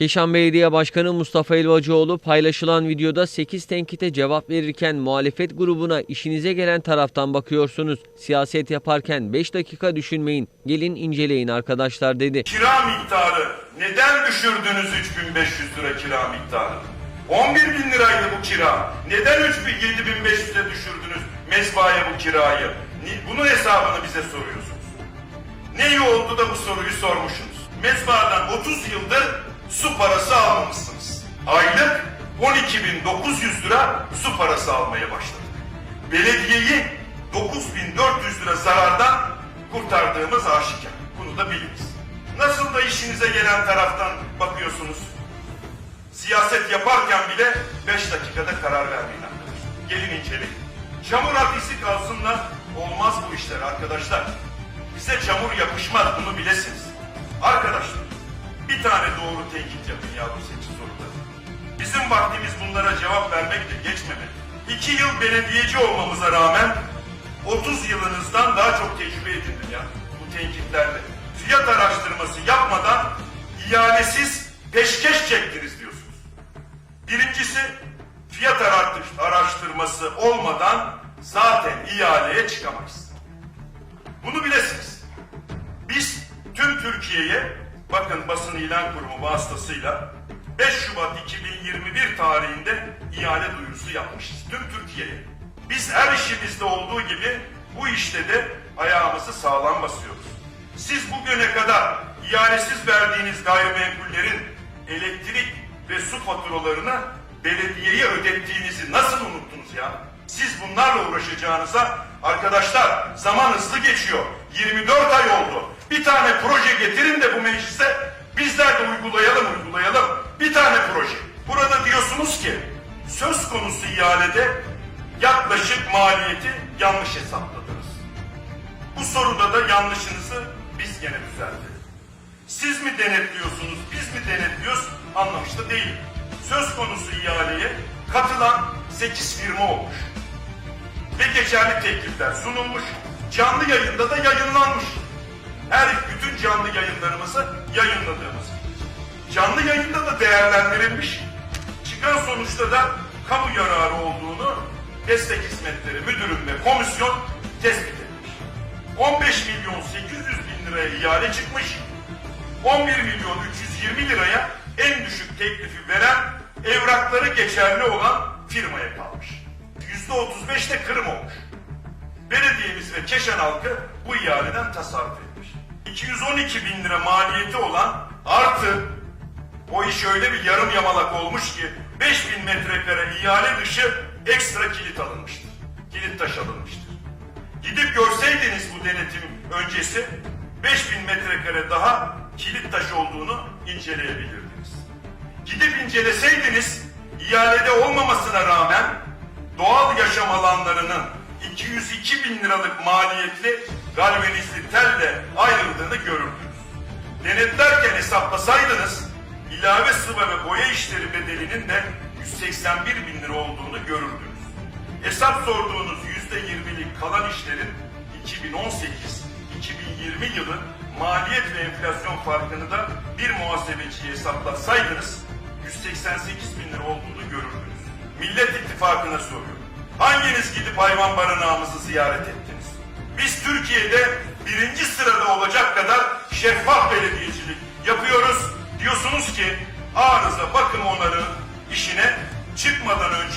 Keşan Belediye Başkanı Mustafa Elvacıoğlu paylaşılan videoda 8 tenkite cevap verirken muhalefet grubuna işinize gelen taraftan bakıyorsunuz. Siyaset yaparken 5 dakika düşünmeyin. Gelin inceleyin arkadaşlar dedi. Kira miktarı neden düşürdünüz 3500 lira kira miktarı? 11 bin liraydı bu kira. Neden 3000 7500'e düşürdünüz mezbaya bu kirayı? Bunun hesabını bize soruyorsunuz. Ne iyi oldu da bu soruyu sormuşsunuz. Mezbahadan 30 yıldır su parası almamışsınız. Aylık 12.900 lira su parası almaya başladık. Belediyeyi 9.400 lira zarardan kurtardığımız aşikar. Bunu da biliniz. Nasıl da işinize gelen taraftan bakıyorsunuz. Siyaset yaparken bile 5 dakikada karar vermeyin arkadaşlar. Gelin inceleyin. Çamur hapisi kalsınlar olmaz bu işler arkadaşlar. Bize çamur yapışmaz bunu bilesiniz. Arkadaşlar bir tane doğru tenkit yapın ya bu seçim soruları. Bizim vaktimiz bunlara cevap vermekle geçmemeli. İki yıl belediyeci olmamıza rağmen 30 yılınızdan daha çok tecrübe edindim ya bu tenkitlerle. Fiyat araştırması yapmadan ihalesiz peşkeş çektiniz diyorsunuz. Birincisi fiyat araştır- araştırması olmadan zaten ihaleye çıkamayız. Bunu bilesiniz. Biz tüm Türkiye'ye bakın basın ilan kurumu vasıtasıyla 5 Şubat 2021 tarihinde ihale duyurusu yapmışız. Tüm Türkiye'ye. Biz her işimizde olduğu gibi bu işte de ayağımızı sağlam basıyoruz. Siz bugüne kadar ihalesiz verdiğiniz gayrimenkullerin elektrik ve su faturalarını belediyeye ödettiğinizi nasıl unuttunuz ya? Siz bunlarla uğraşacağınıza arkadaşlar zaman hızlı geçiyor. 24 ay oldu. Bir tane proje getirin maliyeti yanlış hesapladınız. Bu soruda da yanlışınızı biz gene düzeltelim. Siz mi denetliyorsunuz, biz mi denetliyoruz anlamış da değilim. Söz konusu ihaleye katılan 8 firma olmuş. Ve geçerli teklifler sunulmuş. Canlı yayında da yayınlanmış. Her bütün canlı yayınlarımızı yayınladığımız. Canlı yayında da değerlendirilmiş. Çıkan sonuçta da kamu yararı olduğunu destek hizmetleri müdürüm ve komisyon tespit etmiş. 15 milyon 800 bin liraya ihale çıkmış. 11 milyon 320 liraya en düşük teklifi veren evrakları geçerli olan firmaya kalmış. %35 de kırım olmuş. Belediyemiz ve Keşan halkı bu ihaleden tasarruf etmiş. 212 bin lira maliyeti olan artı o iş öyle bir yarım yamalak olmuş ki 5000 metrekare ihale dışı ekstra kilit alınmıştır. Kilit taş alınmıştır. Gidip görseydiniz bu denetim öncesi 5000 metrekare daha kilit taş olduğunu inceleyebilirdiniz. Gidip inceleseydiniz ihalede olmamasına rağmen doğal yaşam alanlarının 202 bin liralık maliyetli galvanizli telle ayrıldığını görürdünüz. Denetlerken hesaplasaydınız ilave sıva ve boya işleri bedelinin de 181 bin lira olduğunu görürdünüz. Hesap sorduğunuz %20'lik kalan işlerin 2018-2020 yılı maliyet ve enflasyon farkını da bir muhasebeciye hesaplatsaydınız 188 bin lira olduğunu görürdünüz. Millet İttifakı'na soruyorum. Hanginiz gidip hayvan barınağımızı ziyaret ettiniz? Biz Türkiye'de birinci sırada olacak kadar şeffaf belediyecilik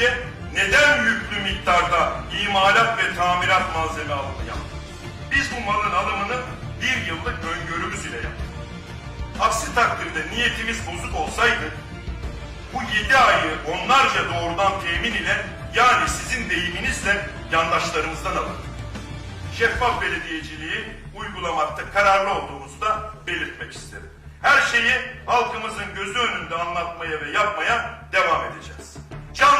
önce neden yüklü miktarda imalat ve tamirat malzeme alımı yaptınız? Biz bu malın alımını bir yıllık öngörümüz ile yaptık. Aksi takdirde niyetimiz bozuk olsaydı bu yedi ayı onlarca doğrudan temin ile yani sizin deyiminizle yandaşlarımızdan alırdık. Şeffaf belediyeciliği uygulamakta kararlı olduğumuzu da belirtmek isterim. Her şeyi halkımızın gözü önünde anlatmaya ve yapmaya devam edeceğiz.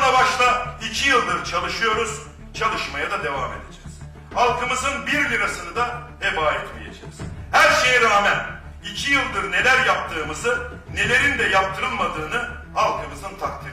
Canla başla iki yıldır çalışıyoruz, çalışmaya da devam edeceğiz. Halkımızın bir lirasını da heba etmeyeceğiz. Her şeye rağmen iki yıldır neler yaptığımızı, nelerin de yaptırılmadığını halkımızın takdiri